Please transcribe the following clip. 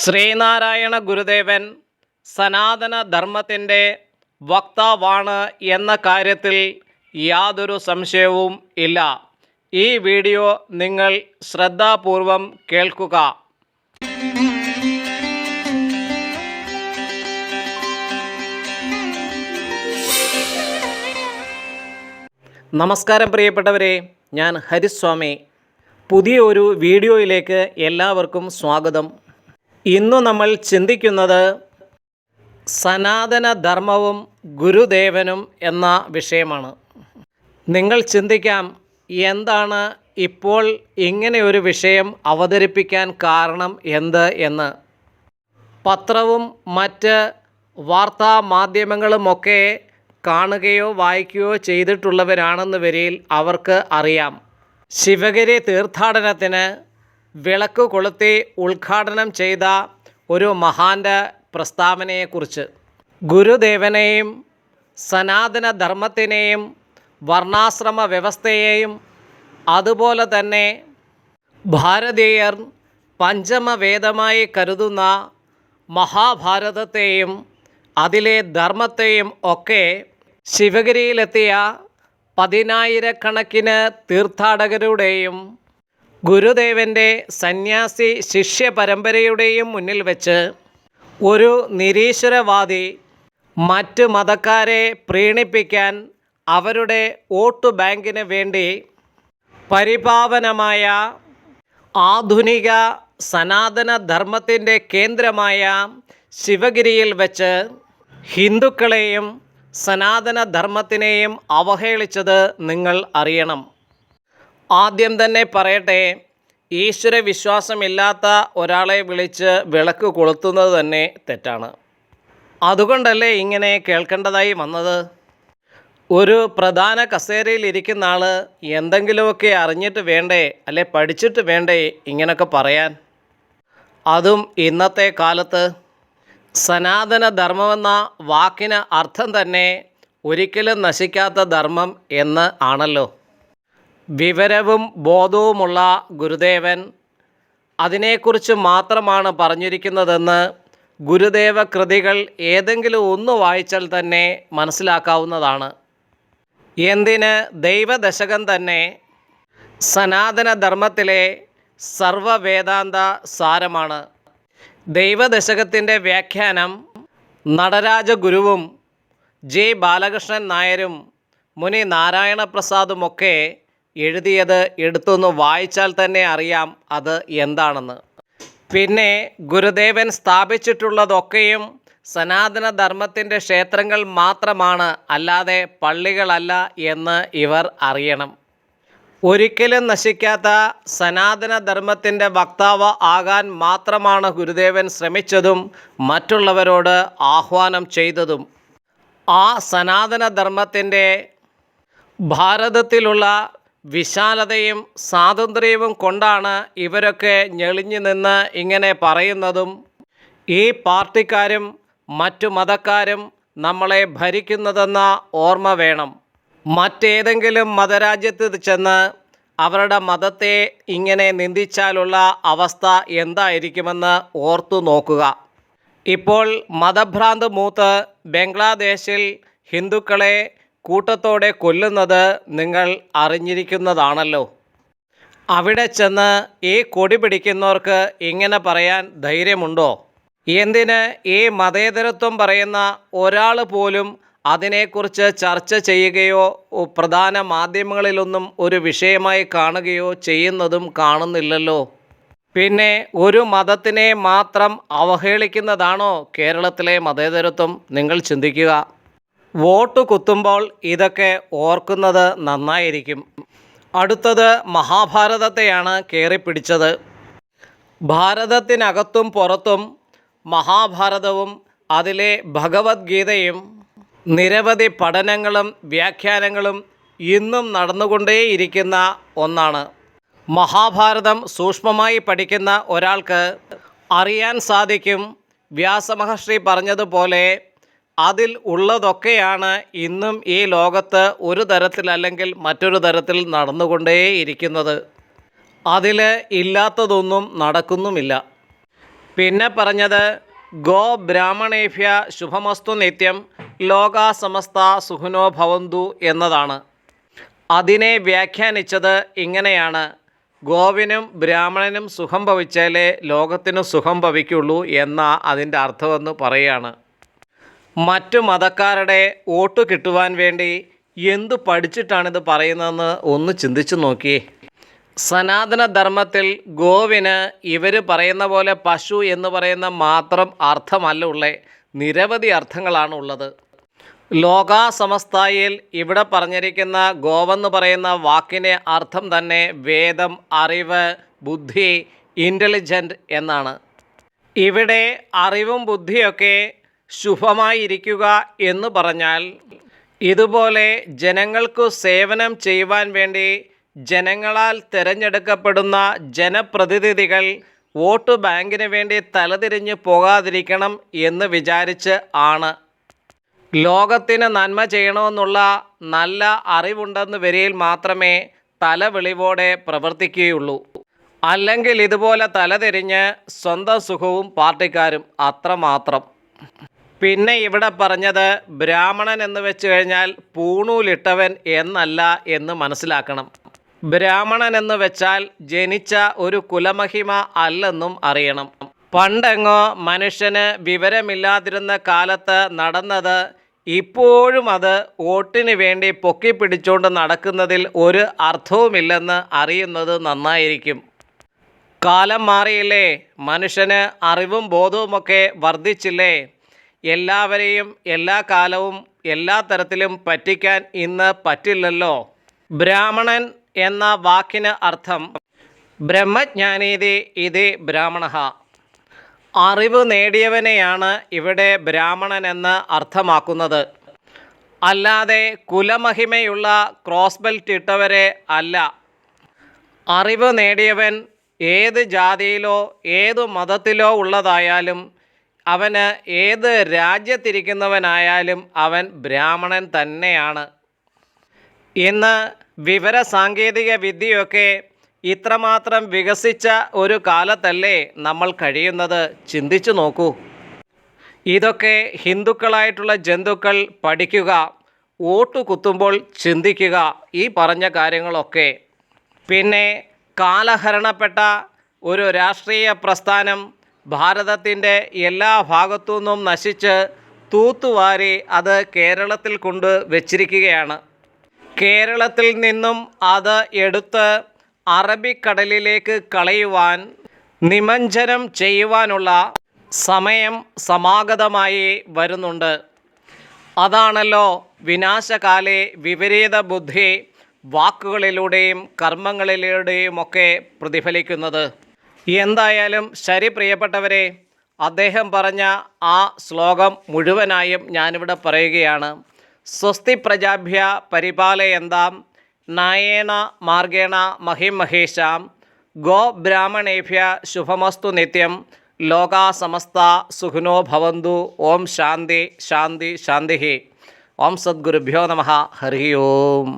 ശ്രീനാരായണ ഗുരുദേവൻ സനാതന ധർമ്മത്തിന്റെ വക്താവാണ് എന്ന കാര്യത്തിൽ യാതൊരു സംശയവും ഇല്ല. ഈ വീഡിയോ നിങ്ങൾ ശ്രദ്ധാപൂർവം കേൾക്കുക. നമസ്കാരം പ്രിയപ്പെട്ടവരെ ഞാൻ ഹരിസ്വാമി. പുതിയൊരു വീഡിയോയിലേക്ക് എല്ലാവർക്കും സ്വാഗതം. ഇന്നു നമ്മൾ ചിന്തിക്കുന്നത് സനാതനധർമ്മവും ഗുരുദേവനും എന്ന വിഷയമാണ്. നിങ്ങൾ ചിന്തിക്കാം എന്താണ് ഇപ്പോൾ ഇങ്ങനെ ഒരു വിഷയം അവതരിപ്പിക്കാൻ കാരണം എന്ത് എന്ന്. പത്രവും മറ്റ് വാർത്താ മാധ്യമങ്ങളുമൊക്കെ കാണുകയോ വായിക്കുകയോ ചെയ്തിട്ടുള്ളവരാണെന്ന് വരിയിൽ അവർക്ക് അറിയാം. ശിവഗിരി തീർത്ഥാടനത്തിന് വിളക്ക് കൊളുത്തി ഉദ്ഘാടനം ചെയ്ത ഒരു മഹാന്റെ പ്രസ്താവനയെക്കുറിച്ച്. ഗുരുദേവനെയും സനാതന ധർമ്മത്തിനെയും വർണാശ്രമ വ്യവസ്ഥയെയും അതുപോലെ തന്നെ ഭാരതീയർ പഞ്ചമവേദമായി കരുതുന്ന മഹാഭാരതത്തെയും അതിലെ ധർമ്മത്തെയും ഒക്കെ ശിവഗിരിയിലെത്തിയ പതിനായിരക്കണക്കിന് തീർത്ഥാടകരുടെയും ഗുരുദേവന്റെ സന്യാസി ശിഷ്യ പരമ്പരയുടെയും മുന്നിൽ വെച്ച് ഒരു നിരീശ്വരവാദി മറ്റു മതക്കാരെ പ്രീണിപ്പിക്കാൻ അവരുടെ വോട്ട് ബാങ്കിന് വേണ്ടി പരിപാവനമായ ആധുനിക സനാതന ധർമ്മത്തിന്റെ കേന്ദ്രമായ ശിവഗിരിയിൽ വെച്ച് ഹിന്ദുക്കളെയും സനാതന ധർമ്മത്തിനെയും അവഹേളിച്ചത് നിങ്ങൾ അറിയണം. ആദ്യം തന്നെ പറയട്ടെ ഈശ്വര വിശ്വാസമില്ലാത്ത ഒരാളെ വിളിച്ച് വിളക്ക് കൊളുത്തുന്നത് തന്നെ തെറ്റാണ്. അതുകൊണ്ടല്ലേ ഇങ്ങനെ കേൾക്കേണ്ടതായി വന്നത്? ഒരു പ്രധാന കസേരയിൽ ഇരിക്കുന്ന ആൾ എന്തെങ്കിലുമൊക്കെ അറിഞ്ഞിട്ട് വേണ്ടേ അല്ലെ പഠിച്ചിട്ട് വേണ്ടേ ഇങ്ങനൊക്കെ പറയാൻ? അതും ഇന്നത്തെ കാലത്ത്. സനാതന ധർമ്മമെന്ന വാക്കിന് അർത്ഥം തന്നെ ഒരിക്കലും നശിക്കാത്ത ധർമ്മം എന്ന് ആണല്ലോ. വിവരവും ബോധവുമുള്ള ഗുരുദേവൻ അതിനെക്കുറിച്ച് മാത്രമാണ് പറഞ്ഞിരിക്കുന്നതെന്ന് ഗുരുദേവ കൃതികൾ ഏതെങ്കിലും ഒന്ന് വായിച്ചാൽ തന്നെ മനസ്സിലാക്കാവുന്നതാണ്. എന്തിന് ദൈവദശകം തന്നെ സനാതനധർമ്മത്തിലെ സർവവേദാന്ത സാരമാണ്. ദൈവദശകത്തിന്റെ വ്യാഖ്യാനം നടരാജ ഗുരുവും ജെ ബാലകൃഷ്ണൻ നായരും മുനി നാരായണ പ്രസാദുമൊക്കെ എഴുതിയത് എടുത്തൊന്ന് വായിച്ചാൽ തന്നെ അറിയാം അത് എന്താണെന്ന്. പിന്നെ ഗുരുദേവൻ സ്ഥാപിച്ചിട്ടുള്ളതൊക്കെയും സനാതനധർമ്മത്തിന്റെ ക്ഷേത്രങ്ങൾ മാത്രമാണ് അല്ലാതെ പള്ളികളല്ല എന്ന് ഇവർ അറിയണം. ഒരിക്കലും നശിക്കാത്ത സനാതനധർമ്മത്തിന്റെ വക്താവ് ആകാൻ മാത്രമാണ് ഗുരുദേവൻ ശ്രമിച്ചതും മറ്റുള്ളവരോട് ആഹ്വാനം ചെയ്തതും. ആ സനാതനധർമ്മത്തിന്റെ ഭാരതത്തിലുള്ള വിശാലതയും സ്വാതന്ത്ര്യവും കൊണ്ടാണ് ഇവരൊക്കെ ഞെളിഞ്ഞു നിന്ന് ഇങ്ങനെ പറയുന്നതും ഈ പാർട്ടിക്കാരും മറ്റു മതക്കാരും നമ്മളെ ഭരിക്കുന്നതെന്ന ഓർമ്മ വേണം. മറ്റേതെങ്കിലും മതരാജ്യത്ത് ചെന്ന് അവരുടെ മതത്തെ ഇങ്ങനെ നിന്ദിച്ചാലുള്ള അവസ്ഥ എന്തായിരിക്കുമെന്ന് ഓർത്തു നോക്കുക. ഇപ്പോൾ മതഭ്രാന്ത് മൂത്ത് ബംഗ്ലാദേശിൽ ഹിന്ദുക്കളെ കൂട്ടത്തോടെ കൊല്ലുന്നത് നിങ്ങൾ അറിഞ്ഞിരിക്കുന്നതാണല്ലോ. അവിടെ ചെന്ന് ഈ കൊടി പിടിക്കുന്നവർക്ക് ഇങ്ങനെ പറയാൻ ധൈര്യമുണ്ടോ? എന്തിന് ഈ മതേതരത്വം പറയുന്ന ഒരാൾ പോലും അതിനെക്കുറിച്ച് ചർച്ച ചെയ്യുകയോ പ്രധാന മാധ്യമങ്ങളിലൊന്നും ഒരു വിഷയമായി കാണുകയോ ചെയ്യുന്നതും കാണുന്നില്ലല്ലോ. പിന്നെ ഒരു മതത്തിനെ മാത്രം അവഹേളിക്കുന്നതാണോ കേരളത്തിലെ മതേതരത്വം? നിങ്ങൾ ചിന്തിക്കുക. വോട്ട് കുത്തുമ്പോൾ ഇതൊക്കെ ഓർക്കുന്നത് നന്നായിരിക്കും. അടുത്തത് മഹാഭാരതത്തെയാണ് കയറിപ്പിടിച്ചത് ഭാരതത്തിനകത്തും പുറത്തും മഹാഭാരതവും അതിലെ ഭഗവത്ഗീതയും നിരവധി പഠനങ്ങളും വ്യാഖ്യാനങ്ങളും ഇന്നും നടന്നുകൊണ്ടേയിരിക്കുന്ന ഒന്നാണ്. മഹാഭാരതം സൂക്ഷ്മമായി പഠിക്കുന്ന ഒരാൾക്ക് അറിയാൻ സാധിക്കും. വ്യാസമഹർഷി പറഞ്ഞതുപോലെ അതിൽ ഉള്ളതൊക്കെയാണ് ഇന്നും ഈ ലോകത്ത് ഒരു തരത്തിൽ അല്ലെങ്കിൽ മറ്റൊരു തരത്തിൽ നടന്നുകൊണ്ടേയിരിക്കുന്നത് അതിൽ ഇല്ലാത്തതൊന്നും നടക്കുന്നുമില്ല. പിന്നെ പറഞ്ഞത് ഗോ ബ്രാഹ്മണേഭ്യ ശുഭമസ്തു നിത്യം ലോകാസമസ്ത സമസ്ത സുഖിനോ ഭവന്തു എന്നതാണ്. അതിനെ വ്യാഖ്യാനിച്ചത് ഇങ്ങനെയാണ്. ഗോവിനും ബ്രാഹ്മണനും സുഖം ഭവിച്ചാലേ ലോകത്തിനും സുഖം ഭവിക്കുള്ളൂ എന്ന അതിന്റെ അർത്ഥമെന്ന് പറയുകയാണ്. മറ്റു മതക്കാരുടെ വോട്ട് കിട്ടുവാൻ വേണ്ടി എന്തു പഠിച്ചിട്ടാണിത് പറയുന്നതെന്ന് ഒന്ന് ചിന്തിച്ചു നോക്കിയേ. സനാതന ധർമ്മത്തിൽ ഗോവിന് ഇവർ പറയുന്ന പോലെ പശു എന്ന് പറയുന്ന മാത്രം അർത്ഥമല്ല ഉള്ളേ. നിരവധി അർത്ഥങ്ങളാണ് ഉള്ളത്. ലോകാസമസ്തായിൽ ഇവിടെ പറഞ്ഞിരിക്കുന്ന ഗോവെന്ന് പറയുന്ന വാക്കിന്റെ അർത്ഥം തന്നെ വേദം അറിവ് ബുദ്ധി ഇന്റലിജന്റ് എന്നാണ്. ഇവിടെ അറിവും ബുദ്ധിയൊക്കെ ശുഭമായിരിക്കുക എന്ന് പറഞ്ഞാൽ ഇതുപോലെ ജനങ്ങൾക്കു സേവനം ചെയ്യുവാൻ വേണ്ടി ജനങ്ങളാൽ തിരഞ്ഞെടുക്കപ്പെടുന്ന ജനപ്രതിനിധികൾ വോട്ട് ബാങ്കിന് വേണ്ടി തലതിരിഞ്ഞു പോകാതിരിക്കണം എന്ന് വിചാരിച്ച് ആണ്. ലോകത്തിന് നന്മ ചെയ്യണമെന്നുള്ള നല്ല അറിവുണ്ടെന്ന് വരിയിൽ മാത്രമേ തലവെളിവോടെ പ്രവർത്തിക്കുകയുള്ളൂ. അല്ലെങ്കിൽ ഇതുപോലെ തലതിരിഞ്ഞ് സ്വന്തം സുഖവും പാർട്ടിക്കാരും അത്രമാത്രം. പിന്നെ ഇവിടെ പറഞ്ഞത് ബ്രാഹ്മണൻ എന്ന് വെച്ച് കഴിഞ്ഞാൽ പൂണൂലിട്ടവൻ എന്നല്ല എന്ന് മനസ്സിലാക്കണം. ബ്രാഹ്മണൻ എന്ന് വെച്ചാൽ ജനിച്ച ഒരു കുലമഹിമ അല്ലെന്നും അറിയണം. പണ്ടെങ്ങോ മനുഷ്യന് വിവരമില്ലാതിരുന്ന കാലത്ത് നടന്നത് ഇപ്പോഴും അത് വോട്ടിന് വേണ്ടി പൊക്കി പിടിച്ചുകൊണ്ട് നടക്കുന്നതിൽ ഒരു അർത്ഥവുമില്ലെന്ന് അറിയുന്നത് നന്നായിരിക്കും. കാലം മാറിയില്ലേ? മനുഷ്യന് അറിവും ബോധവുമൊക്കെ വർദ്ധിച്ചില്ലേ? എല്ലാവരെയും എല്ലാ കാലവും എല്ലാ തരത്തിലും പറ്റിക്കാൻ ഇന്ന് പറ്റില്ലല്ലോ. ബ്രാഹ്മണൻ എന്ന വാക്കിന് അർത്ഥം ബ്രഹ്മജ്ഞാനീതി ഇത് ബ്രാഹ്മണ. അറിവ് നേടിയവനെയാണ് ഇവിടെ ബ്രാഹ്മണൻ എന്ന് അർത്ഥമാക്കുന്നത്. അല്ലാതെ കുലമഹിമയുള്ള ക്രോസ് ബെൽറ്റ് ഇട്ടവരെ അല്ല. അറിവ് നേടിയവൻ ഏത് ജാതിയിലോ ഏത് മതത്തിലോ ഉള്ളതായാലും അവന് ഏത് രാജ്യത്തിരിക്കുന്നവനായാലും അവൻ ബ്രാഹ്മണൻ തന്നെയാണ്. ഇന്ന് വിവര സാങ്കേതിക വിദ്യയൊക്കെ ഇത്രമാത്രം വികസിച്ച ഒരു കാലത്തല്ലേ നമ്മൾ കഴിയുന്നത്? ചിന്തിച്ചു നോക്കൂ. ഇതൊക്കെ ഹിന്ദുക്കളായിട്ടുള്ള ജന്തുക്കൾ പഠിക്കുക വോട്ട് കുത്തുമ്പോൾ ചിന്തിക്കുക ഈ പറഞ്ഞ കാര്യങ്ങളൊക്കെ. പിന്നെ കാലഹരണപ്പെട്ട ഒരു രാഷ്ട്രീയ പ്രസ്ഥാനം ഭാരതത്തിന്റെ എല്ലാ ഭാഗത്തു നിന്നും നശിച്ച് തൂത്തുവാരി അത് കേരളത്തിൽ കൊണ്ട് വച്ചിരിക്കുകയാണ്. കേരളത്തിൽ നിന്നും അത് എടുത്ത് അറബിക്കടലിലേക്ക് കളയുവാൻ നിമഞ്ജനം ചെയ്യുവാനുള്ള സമയം സമാഗതമായി വരുന്നുണ്ട്. അതാണല്ലോ വിനാശകാലെ വിപരീത ബുദ്ധി വാക്കുകളിലൂടെയും കർമ്മങ്ങളിലൂടെയുമൊക്കെ പ്രതിഫലിക്കുന്നത്. എന്തായാലും ശരി പ്രിയപ്പെട്ടവരെ അദ്ദേഹം പറഞ്ഞ ആ ശ്ലോകം മുഴുവനായും ഞാനിവിടെ പറയുകയാണ്. സ്വസ്തി പ്രജാഭ്യ പരിപാലയന്താം നായേണ മാർഗേണ മഹിം മഹേശാം ഗോ ബ്രാഹ്മണേഭ്യ ശുഭമസ്തു നിത്യം ലോകാ സമസ്ത സുഖനോ ഭവന്തു ഓം ശാന്തി ശാന്തി ശാന്തി ഓം സദ്ഗുരുഭ്യോ നമ. ഹരി ഓം